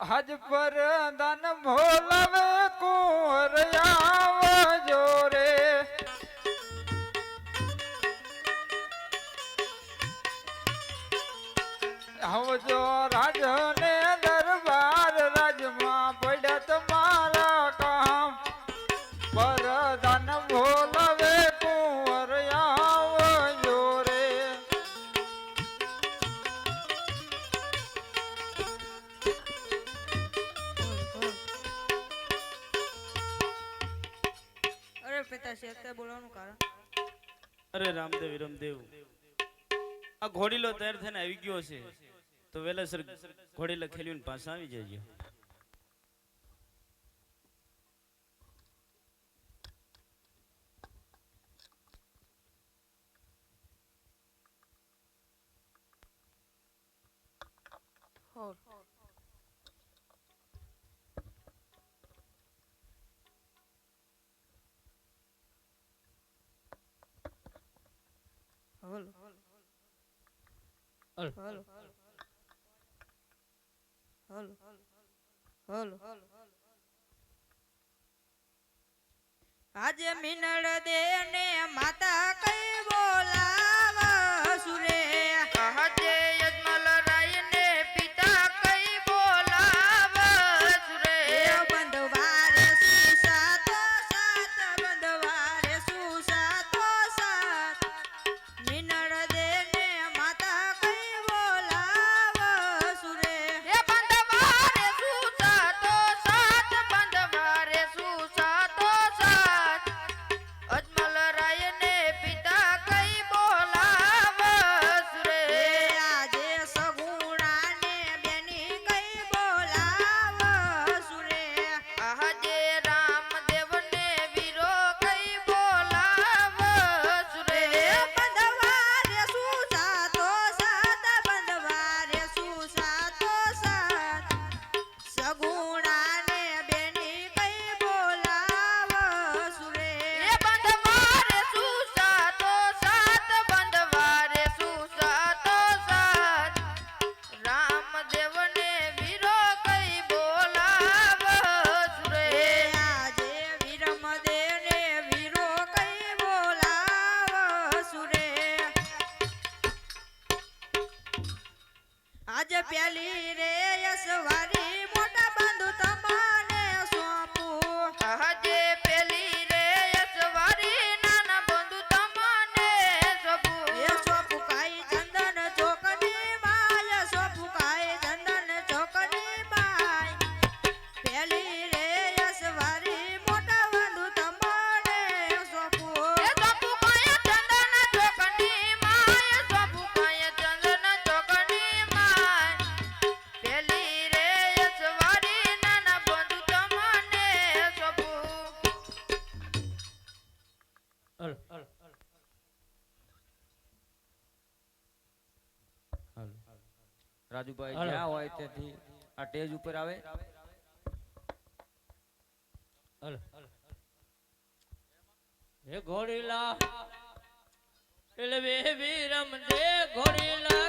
હજ પર દન ભોલવે કુંવરિયા જોરે આવજો રાજને અરે રામદેવ રામદેવ આ ઘોડીલો તૈયાર થઈને આવી ગયો છે તો વેલેસર ઘોડીલો ખેલવીને પાછા આવી જાય Hold. Hold. Hello hello. Hello. Hello. Hello. આજે મિનળ દે ને માતા કઈ બોલા? આજ પેલી રે યસવારી મોટા બંધુ તમને સોંપું. હજે રાજુભાઈ જ્યાં હોય ત્યાંથી આ ટેજ ઉપર આવે. હે ઘોડીલા એટલે બે બી વિરમ દે ઘોડીલા